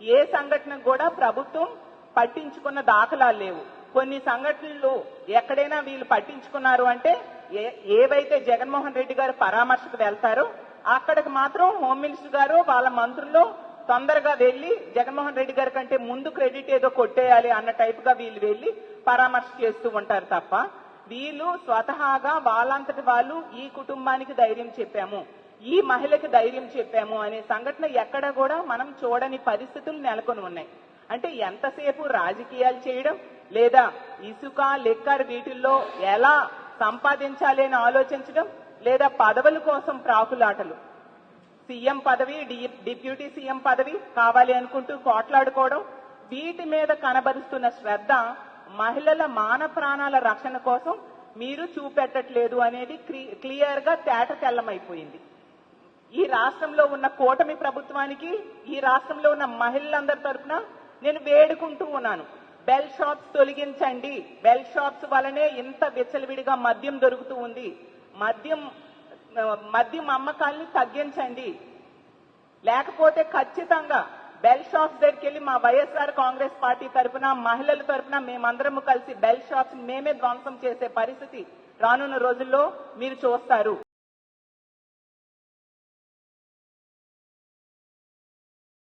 ఏ సంఘటన కూడా ప్రభుత్వం పట్టించుకున్న దాఖలాలు లేవు. కొన్ని సంఘటనలు ఎక్కడైనా వీళ్ళు పట్టించుకున్నారు అంటే ఏ- ఏవైతే జగన్మోహన్ రెడ్డి గారు పరామర్శకు వెళ్తారో అక్కడికి మాత్రం హోమ్ మినిస్టర్ గారు వాళ్ళ మంత్రులు తొందరగా వెళ్ళి జగన్మోహన్ రెడ్డి గారి కంటే ముందు క్రెడిట్ ఏదో కొట్టేయాలి అన్న టైప్గా వీళ్ళు వెళ్ళి పరామర్శ చేస్తూ ఉంటారు తప్ప వీళ్ళు స్వతహాగా వాళ్ళంతటి వాళ్ళు ఈ కుటుంబానికి ధైర్యం చెప్పాము. ఈ మహిళకి ధైర్యం చెప్పాము అనే సంఘటన ఎక్కడ కూడా మనం చూడని పరిస్థితులు నెలకొని ఉన్నాయి. అంటే ఎంతసేపు రాజకీయాలు చేయడం లేదా ఇసుక లిక్కర్ వీటిల్లో ఎలా సంపాదించాలి అని ఆలోచించడం లేదా పదవుల కోసం ప్రాకులాటలు. సీఎం పదవి డి- డిప్యూటీ సీఎం పదవి కావాలి అనుకుంటూ కోట్లాడుకోవడం వీటి మీద కనబరుస్తున్న శ్రద్ధ మహిళల మాన ప్రాణాల రక్షణ కోసం మీరు చూపెట్టట్లేదు అనేది క్లియర్గా తేట తెల్లమైపోయింది ఈ రాష్ట్రంలో ఉన్న కూటమి ప్రభుత్వానికి ఈ రాష్ట్రంలో ఉన్న మహిళలందరి తరఫున నేను వేడుకుంటూ ఉన్నాను. బెల్ షాప్స్ తొలగించండి. బెల్ షాప్స్ వలనే ఇంత విచ్చలవిడిగా మద్యం దొరుకుతూ ఉంది. మద్యం మద్యం అమ్మకాల్ని తగ్గించండి. లేకపోతే ఖచ్చితంగా బెల్ షాప్స్ దగ్గరికి వెళ్ళి మా వైఎస్ఆర్ కాంగ్రెస్ పార్టీ తరఫున మహిళల తరఫున మేమందరము కలిసి బెల్ షాప్స్ మేమే ధ్వంసం చేసే పరిస్థితి రానున్న రోజుల్లో మీరు చూస్తారు.